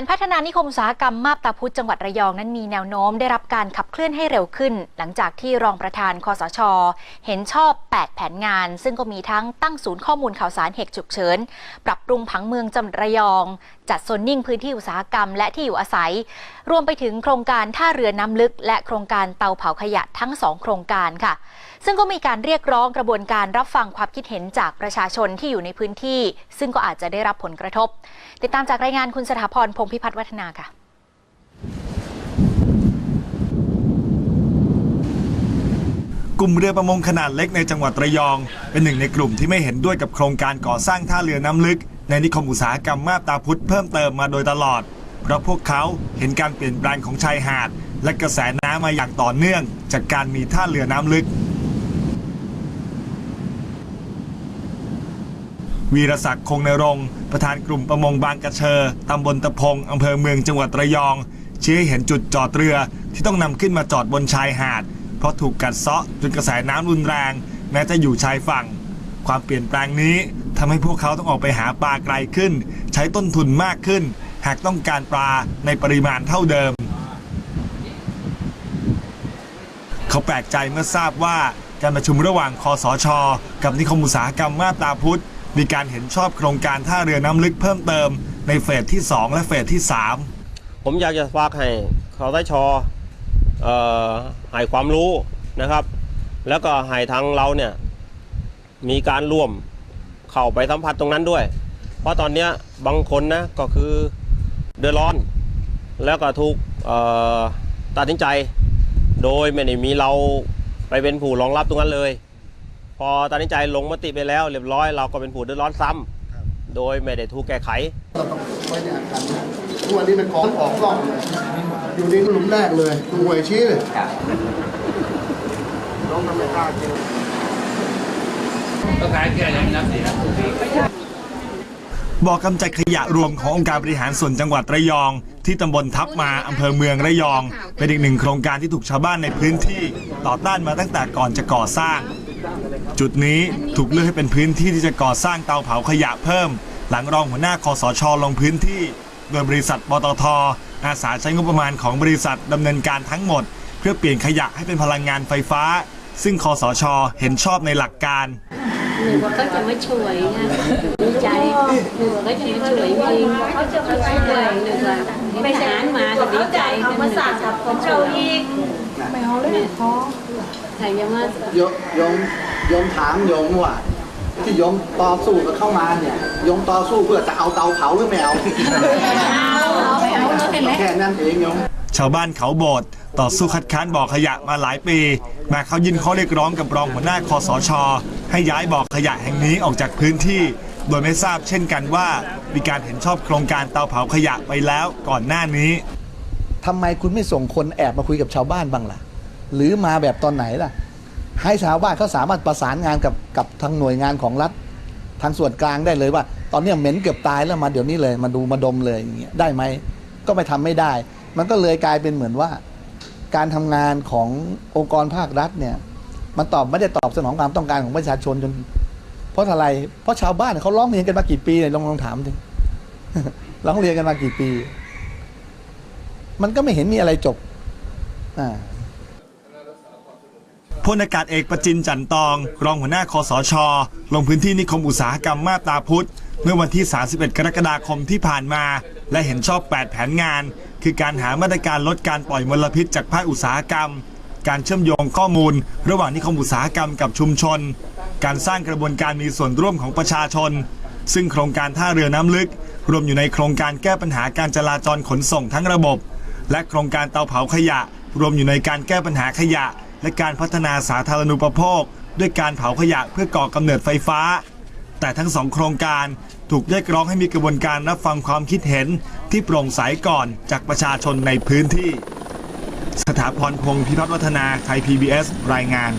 นพัฒนานิคมอุตสาหกรรมมาบตาพุธจังหวัดระยองนั้นมีแนวโน้มได้รับการขับเคลื่อนให้เร็วขึ้น หลังจากที่รองประธานคอสช เห็นชอบ 8 แผนงาน ซึ่งก็มีทั้งตั้งศูนย์ข้อมูลข่าวสารเหตุฉุกเฉิน ปรับปรุงผังเมืองจังหวัดระยอง จัดโซนนิ่งพื้นที่อุตสาหกรรม และที่อยู่อาศัย รวมไปถึงโครงการท่าเรือน้ำลึก และโครงการเตาเผาขยะทั้งสองโครงการค่ะ ซึ่งก็มีการเรียกร้องกระบวนการรับฟังความคิดเห็นจากประชาชนที่อยู่ในพื้นที่ ซึ่งก็อาจจะได้รับผลกระทบ ติดตามจากรายงานคุณสถาพรพงษ์พิพัฒน์วัฒนาค่ะกลุ่มเรือประมงขนาดเล็กในจังหวัดระยอง เป็นหนึ่งในกลุ่มที่ไม่เห็นด้วยกับโครงการก่อสร้างท่าเรือน้ำลึก ในนิคมอุตสาหกรรมมาบตาพุธเพิ่มเติมมาโดยตลอด เพราะพวกเขาเห็นการเปลี่ยนแปลงของชายหาด และกระแสน้ำมาอย่างต่อเนื่อง จากการมีท่าเรือน้ำลึก วีรศักดิ์คงนรงประธานกลุ่มประมงบางกระเชอตำบลตะพงอำเภอเมืองจังหวัดระยอง ชี้ให้เห็นจุดจอดเรือที่ต้องนำขึ้นมาจอดบนชายหาด เพราะถูกกัดเซาะจนกระแสน้ำรุนแรง แม้จะอยู่ชายฝั่ง ความเปลี่ยนแปลงนี้ทำให้พวกเขาต้องออกไปหาปลาไกลขึ้น ใช้ต้นทุนมากขึ้น หากต้องการปลาในปริมาณเท่าเดิม เขาแปลกใจเมื่อทราบว่าการประชุมระหว่างคอสช กับนิคมอุตสาหกรรมมาบตาพุธ มีการเห็นชอบโครงการท่าเรือน้ำลึกเพิ่มเติมในเฟสที่ 2 และเฟสที่3ผมอยากจะฝากให้คอสชเอ่อให้ความรู้นะครับ แล้วก็ให้ทางเราเนี่ยมีการร่วมเข้าไปสัมผัสตรงนั้นด้วย เพราะตอนเนี้ยบางคนนะก็คือเดือดร้อน แล้วก็ถูกเอ่อตัดสินใจ โดยไม่ได้มีเราไปเป็นผู้รองรับตรงนั้นเลย พอตัดสินใจลงมติไปแล้วเรียบร้อยเราก็เป็นผู้เดือดร้อนซ้ำโดยไม่ได้ถูกแก้ไขเราต้องไว้ในอาคารนะทุกวันนี้เป็นกองออกกล้องเลยอยู่ในหลุมแรกเลยดูหวยชี้เลยน้องทำไม่กล้าจริงบ่อกำจัดขยะรวมขององค์การบริหารส่วนจังหวัดระยอง ที่ตำบลทับมาอำเภอเมืองระยอง เป็นอีกหนึ่งโครงการที่ถูกชาวบ้านในพื้นที่ต่อต้านมาตั้งแต่ก่อนจะก่อสร้าง จุดนี้ถูกเลือกให้เป็นพื้นที่ที่จะก่อสร้างเตาเผาขยะเพิ่ม หลังรองหัวหน้าคอสชลงพื้นที่ โดยบริษัทปตทอาสาใช้งบประมาณของบริษัทดำเนินการทั้งหมด เพื่อเปลี่ยนขยะให้เป็นพลังงานไฟฟ้า ซึ่งคอสชเห็นชอบในหลักการหนูว่าเขาจะมาช่วยนะดีใจหนูว่าเขาจะมาช่วยจริงเขาจะมาช่วยหนูว่าไปหารมาก็ดีใจเขามาสั่งกับของเราอีกไม่เอาเลยพอ ใครจะมาโยมโยมโยมถามโยมว่าที่โยมต่อสู้กับเข้ามาเนี่ยโยมต่อสู้เพื่อจะเอาเตาเผาหรือไม่เอาแค่นั้นเองโยมชาวบ้านเขาโบดต่อสู้คัดค้านบ่อขยะมาหลายปี มาเขายินข้อเรียกร้องกับรองหัวหน้าคอสช ให้ย้ายบ่อขยะแห่งนี้ออกจากพื้นที่ โดยไม่ทราบเช่นกันว่า มีการเห็นชอบโครงการเตาเผาขยะไปแล้วก่อนหน้านี้ทำไมคุณไม่ส่งคนแอบมาคุยกับชาวบ้านบ้างล่ะ หรือมาแบบตอนไหนล่ะ ให้ชาวบ้านเขาสามารถประสานงานกับกับทางหน่วยงานของรัฐ ทางส่วนกลางได้เลยว่า ตอนนี้เหม็นเกือบตายแล้วมาเดี๋ยวนี้เลย มาดูมาดมเลยอย่างเงี้ยได้ไหมก็ไม่ทำไม่ได้ มันก็เลยกลายเป็นเหมือนว่า การทำงานขององค์กรภาครัฐเนี่ย มันตอบไม่ได้ตอบสนองความต้องการของประชาชนจน เพราะอะไร เพราะชาวบ้านเขาร้องเรียนกันมากี่ปีเนี่ยลองลองถามดิร้องเรียนกันมากี่ปี มันก็ไม่เห็นมีอะไรจบ อ่า พลอากาศเอกประจินจันตอง รองหัวหน้าคอสช ลงพื้นที่นิคมอุตสาหกรรมมาตาพุธเมื่อวันที่ 31 กรกฎาคมที่ผ่านมา และเห็นชอบ 8 แผนงาน คือการหามาตรการลดการปล่อยมลพิษจากภาคอุตสาหกรรม การเชื่อมโยงข้อมูล ระหว่างนิคมอุตสาหกรรมกับชุมชน การสร้างกระบวนการมีส่วนร่วมของประชาชน ซึ่งโครงการท่าเรือน้ำลึก รวมอยู่ในโครงการแก้ปัญหาการจราจรขนส่งทั้งระบบ และโครงการเตาเผาขยะ รวมอยู่ในการแก้ปัญหาขยะ และการพัฒนาสาธารณูปโภค ด้วยการเผาขยะเพื่อก่อกำเนิดไฟฟ้า แต่ทั้งสองโครงการถูกเรียกร้องให้มีกระบวนการรับฟังความคิดเห็นที่โปร่งใสก่อนจากประชาชนในพื้นที่ สถาพรพงศ์พิพัฒน์วัฒนาไทย PBS รายงาน